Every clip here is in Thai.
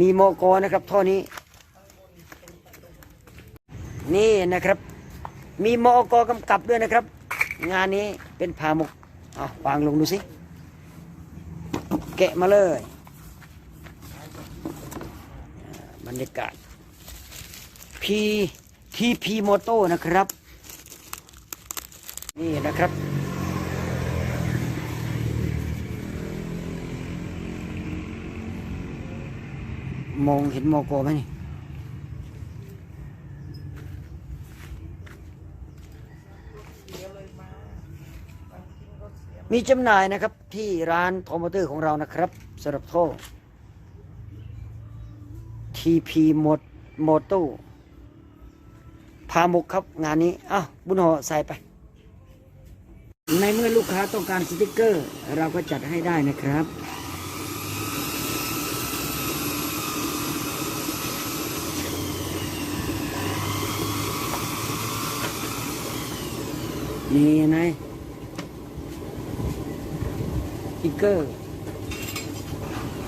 มีมอกอนะครับท่อนี้ นี่นะครับ มีมอกกำกับด้วยนะครับ งานนี้เป็นผ่าหมกเอาวางลงดูสิ แกะมาเลย บรรยากาศพีทีพีโมโต้นะครับ นี่นะครับ มองเห็นมอกไหมนี่มีจำหน่ายนะครับที่ร้านโทมอเตอร์ของเรานะครับสำหรับโท TP โมดโมโต้พาหมกครับงานนี้อ้าวบุญหอใส่ไป ในเมื่อลูกค้าต้องการสติกเกอร์ เราก็จัดให้ได้นะครับ นี่ไงสติกเกอร์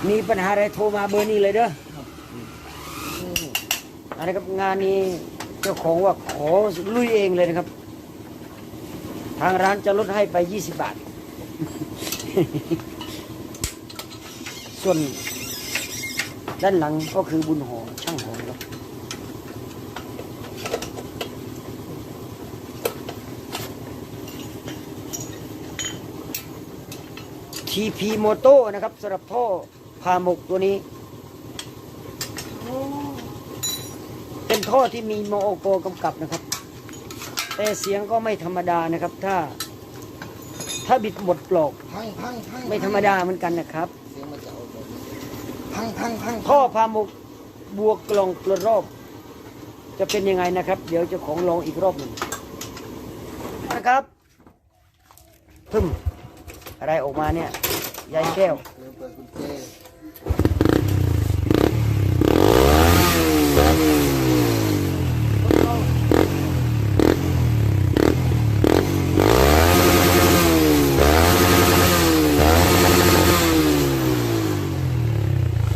มีปัญหาอะไรโทรมาเบอร์นี้เลยเด้ออืมอะไรครับงานนี้เจ้าของว่าขอลุยเองเลยนะครับ ทางร้านจะลดให้ไป 20 บาท ส่วนด้านหลังก็คือบุญหอมช่างหอมครับ TP โมโต้นะครับสำหรับท่อพาหมกตัวนี้ เป็นท่อที่มีโมโอโกกำกับนะครับ แต่เสียงก็ไม่ธรรมดานะครับ ถ้า ถ้าบิดบทปลอก พังพังพังไม่ธรรมดาเหมือนกันนะครับ เสียงมันจะเอาแบบนี้พังพังพังท่อพาหมกบวกกล่องกระรอบ จะเป็นยังไงนะครับ เดี๋ยวเจะของลองอีกรอบหนึ่งนะครับ พึ่ม อะไรออกมาเนี่ยยายแก้วเดี๋ยวเปิดกุญแจ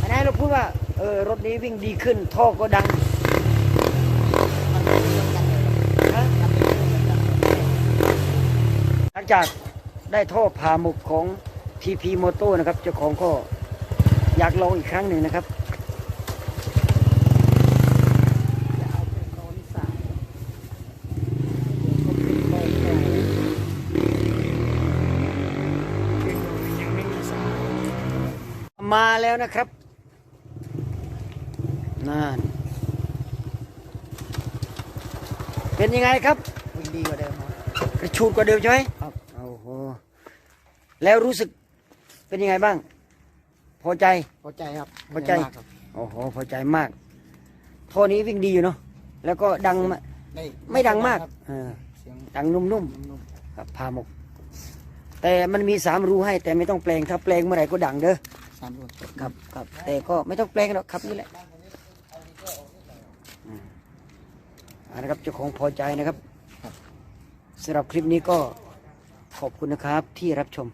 อันนั้นเราพูดว่าเออรถนี้วิ่งดีขึ้น ท่อก็ดังหลังจาก ได้ท่อผ่าหมุกของ TP Moto นะครับ เจ้าของก็อยากลองอีกครั้งหนึ่งนะครับมาแล้วนะครับนั่นเป็นยังไงครับวิ่งดีกว่าเดิมครับกระชูดกว่าเดิมใช่ไหมครับโอ้โห แล้วรู้สึกเป็นยังไงบ้าง พอใจ พอใจครับพอใจ มากครับโอ้โหพอใจมากท่อนี้วิ่งดีอยู่เนาะแล้วก็ดังมาได้ไม่ดังมากครับเออเสียงดังนุ่มนุ่มๆครับพาหมก แต่มันมีสามรูให้ แต่ไม่ต้องแปลงถ้าแปลงเมื่อไหร่ก็ดังเด้อ ๆสามรุ่นครับครับแต่ก็ไม่ต้องแปลงหรอกครับนี่แหละอืมเอันนะครับเจ้าของพอใจนะครับสำหรับคลิปนี้ก็ขอบคุณนะครับที่รับชม